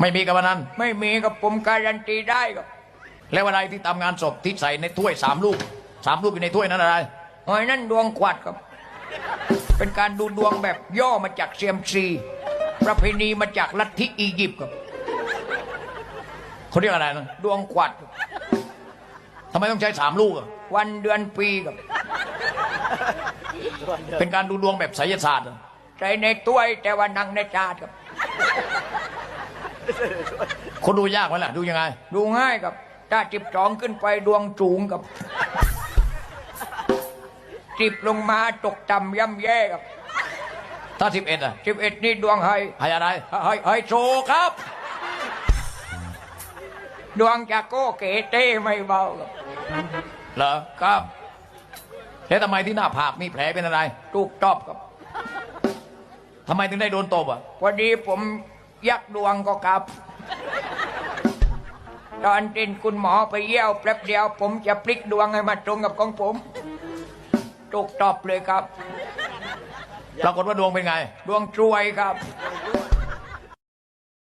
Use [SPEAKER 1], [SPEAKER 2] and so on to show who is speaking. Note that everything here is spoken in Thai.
[SPEAKER 1] ไม่มีกับวันนั้น
[SPEAKER 2] ไม่มีกับผมการันตีได้ครับ
[SPEAKER 1] แล้วอะไรที่ทำงานศพที่ใส่ในถ้วยสามลูกสามลูกอยู่ในถ้วยนั้นอะไร
[SPEAKER 2] หอยนั่นดวงขวัดครับ เป็นการดูดวงแบบย่อมาจากเซียมซีประเพณีมาจากลัทธิอียิปต์ครับ
[SPEAKER 1] เขาเรียกอะไรนะ
[SPEAKER 2] ดวงขวัดครับ
[SPEAKER 1] ทำไมต้องใช้สามลูกอะ
[SPEAKER 2] วันเดือนปีครับ
[SPEAKER 1] เป็นการดูดวงแบบไสยศาสตร์อะ
[SPEAKER 2] ใส่ในถ้วยแต่ว่านังในจานครับ
[SPEAKER 1] คนดูยากไหมล่ะ ดูยังไง
[SPEAKER 2] ดูง่ายครับถ้าจิบสองขึ้นไปดวงสูงครับ จิบลงมาตกต่ำย่ำแย่ครับ
[SPEAKER 1] ถ้าสิบเอ็ดอะ
[SPEAKER 2] สิบเอ็ดนี่ดวงไฮ
[SPEAKER 1] ให้อะไร
[SPEAKER 2] ไฮไฮโซครับ ดวงจากโก้เก๋เต้ไม่เบาครับ
[SPEAKER 1] เหรอ
[SPEAKER 2] ครับ
[SPEAKER 1] แล้วทำไมที่หน้าผากมีแผลเป็นอะไร
[SPEAKER 2] ถูกตอบครับ
[SPEAKER 1] ทำไมถึงได้โดนตบอะ
[SPEAKER 2] พอดีผม ยักดวงก็กลับ ตอนเตินคุณหมอไปเยี่ยวแป๊บเดียวผมจะพลิกดวงให้มาตรงกับของผมตกตอบเลยครับ
[SPEAKER 1] ปรากฏว่าดวงเป็นไง
[SPEAKER 2] ดวงช่วยครับ